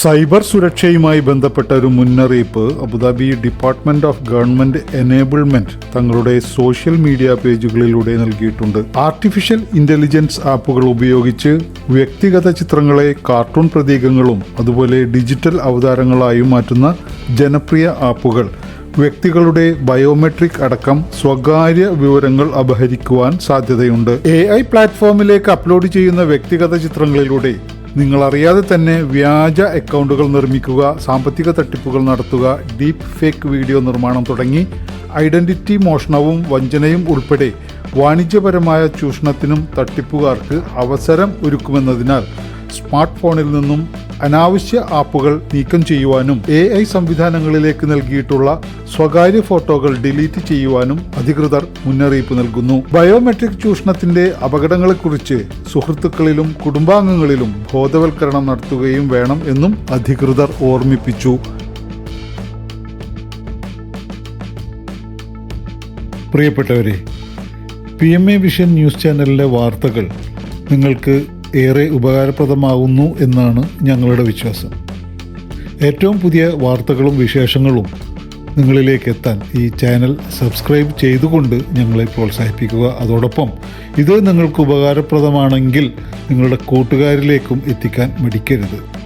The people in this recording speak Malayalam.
സൈബർ സുരക്ഷയുമായി ബന്ധപ്പെട്ട ഒരു മുന്നറിയിപ്പ് Abu Dhabi department of government enablement തങ്ങളുടെ സോഷ്യൽ മീഡിയ പേജുകളിലൂടെ നൽകിയിട്ടുണ്ട്. ആർട്ടിഫിഷ്യൽ ഇന്റലിജൻസ് ആപ്പുകൾ ഉപയോഗിച്ച് വ്യക്തിഗത ചിത്രങ്ങളെ കാർട്ടൂൺ പ്രതീകങ്ങളും അതുപോലെ ഡിജിറ്റൽ അവതാരങ്ങളായും മാറ്റുന്ന ജനപ്രിയ ആപ്പുകൾ. വ്യക്തികളുടെ ബയോമെട്രിക് അടക്കം സ്വകാര്യ വിവരങ്ങൾ അപഹരിക്കുവാൻ സാധ്യതയുണ്ട്. എ പ്ലാറ്റ്ഫോമിലേക്ക് അപ്ലോഡ് ചെയ്യുന്ന വ്യക്തിഗത ചിത്രങ്ങളിലൂടെ നിങ്ങൾ അറിയാതെ തന്നെ വ്യാജ അക്കൗണ്ടുകൾ നിർമ്മിക്കുക സാമ്പത്തിക തട്ടിപ്പുകൾ നടത്തുക ഡീപ്പ് ഫേക്ക് വീഡിയോ നിർമ്മാണം തുടങ്ങി ഐഡന്റിറ്റി മോഷണവും വഞ്ചനയും ഉൾപ്പെടെ വാണിജ്യപരമായ ചൂഷണത്തിനും തട്ടിപ്പുകാർക്ക് അവസരം ഒരുക്കുമെന്നതിനാൽ സ്മാർട്ട് ഫോണിൽ നിന്നും അനാവശ്യ ആപ്പുകൾ നീക്കം ചെയ്യുവാനും എ ഐ സംവിധാനങ്ങളിലേക്ക് നൽകിയിട്ടുള്ള സ്വകാര്യ ഫോട്ടോകൾ ഡിലീറ്റ് ചെയ്യുവാനും അധികൃതർ മുന്നറിയിപ്പ് നൽകുന്നു. ബയോമെട്രിക് ചൂഷണത്തിന്റെ അപകടങ്ങളെക്കുറിച്ച് സുഹൃത്തുക്കളിലും കുടുംബാംഗങ്ങളിലും ബോധവൽക്കരണം നടത്തുകയും വേണം എന്നും അധികൃതർ ഓർമ്മിപ്പിച്ചു. പ്രിയപ്പെട്ടവരെ P M A vision news ചാനലിലെ വാർത്തകൾ നിങ്ങൾക്ക് ഏറെ ഉപകാരപ്രദമാകുന്നു എന്നാണ് ഞങ്ങളുടെ വിശ്വാസം. ഏറ്റവും പുതിയ വാർത്തകളും വിശേഷങ്ങളും നിങ്ങളിലേക്ക് എത്താൻ ഈ ചാനൽ സബ്സ്ക്രൈബ് ചെയ്തുകൊണ്ട് ഞങ്ങളെ പ്രോത്സാഹിപ്പിക്കുക. അതോടൊപ്പം ഇത് നിങ്ങൾക്ക് ഉപകാരപ്രദമാണെങ്കിൽ നിങ്ങളുടെ കൂട്ടുകാരിലേക്കും എത്തിക്കാൻ മടിക്കരുത്.